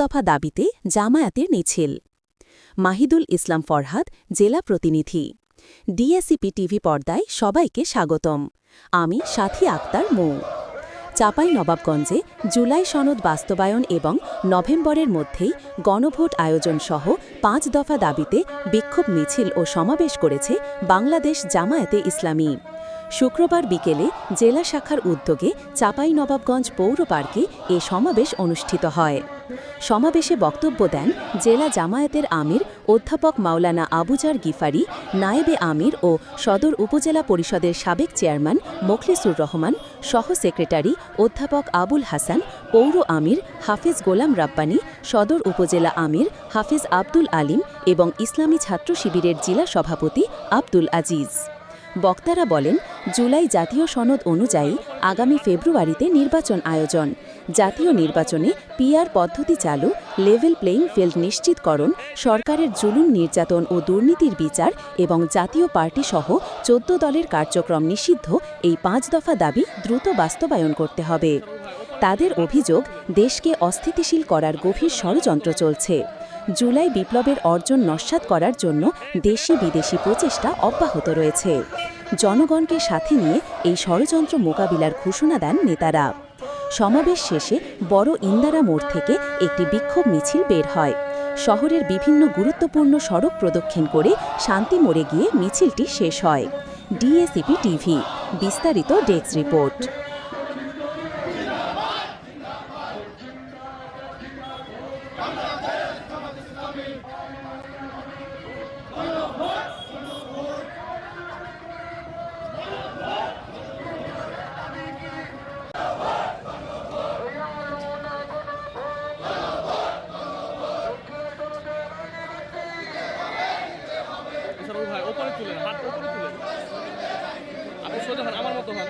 দফা দাবিতে জামায়াতের মিছিল। মাহিদুল ইসলাম ফরহাদ, জেলা প্রতিনিধি। ডিএসিপি টিভি পর্দায় সবাইকে স্বাগতম। আমি সাথী আক্তার মৌ। চাপাই নবাবগঞ্জে জুলাই সনদ বাস্তবায়ন এবং নভেম্বরের মধ্যেই গণভোট আয়োজন সহ পাঁচ দফা দাবিতে বিক্ষোভ মিছিল ও সমাবেশ করেছে বাংলাদেশ জামায়াতে ইসলামী। শুক্রবার বিকেলে জেলা শাখার উদ্যোগে চাপাই নবাবগঞ্জ পৌর পার্কে এ সমাবেশ অনুষ্ঠিত হয়। সমাবেশে বক্তব্য দেন জেলা জামায়াতের আমির অধ্যাপক মাওলানা আবুজার গিফারি, নায়েবে আমির ও সদর উপজেলা পরিষদের সাবেক চেয়ারম্যান মোখলিসুর রহমান, সহ সেক্রেটারি অধ্যাপক আবুল হাসান, পৌর আমির হাফিজ গোলাম রাব্বানী, সদর উপজেলা আমির হাফিজ আব্দুল আলিম এবং ইসলামী ছাত্র শিবিরের জেলা সভাপতি আব্দুল আজিজ। বক্তারা বলেন, জুলাই জাতীয় সনদ অনুযায়ী আগামী ফেব্রুয়ারিতে নির্বাচন আয়োজন। জাতীয় নির্বাচনে পিআর পদ্ধতি চালু, লেভেল প্লেইং ফিল্ড নিশ্চিতকরণ, সরকারের জুলুম নির্যাতন ও দুর্নীতির বিচার এবং জাতীয় পার্টি সহ চোদ্দ দলের কার্যক্রম নিষিদ্ধ এই পাঁচ দফা দাবি দ্রুত বাস্তবায়ন করতে হবে। তাদের অভিযোগ, দেশকে অস্থিতিশীল করার গভীর ষড়যন্ত্র চলছে। জুলাই বিপ্লবের অর্জন নস্যাৎ করার জন্য দেশি বিদেশি প্রচেষ্টা অব্যাহত রয়েছে। জনগণকে সাথে নিয়ে এই ষড়যন্ত্র মোকাবিলার ঘোষণা দেন নেতারা। সমাবেশ শেষে বড় ইন্দারা মোড় থেকে একটি বিক্ষোভ মিছিল বের হয়। শহরের বিভিন্ন গুরুত্বপূর্ণ সড়ক প্রদক্ষিণ করে শান্তি মোড়ে গিয়ে মিছিলটি শেষ হয়। ডিএসিপি টিভি, বিস্তারিত ডেস্ক রিপোর্ট। আপনি সোজা হন আমার মতো হন।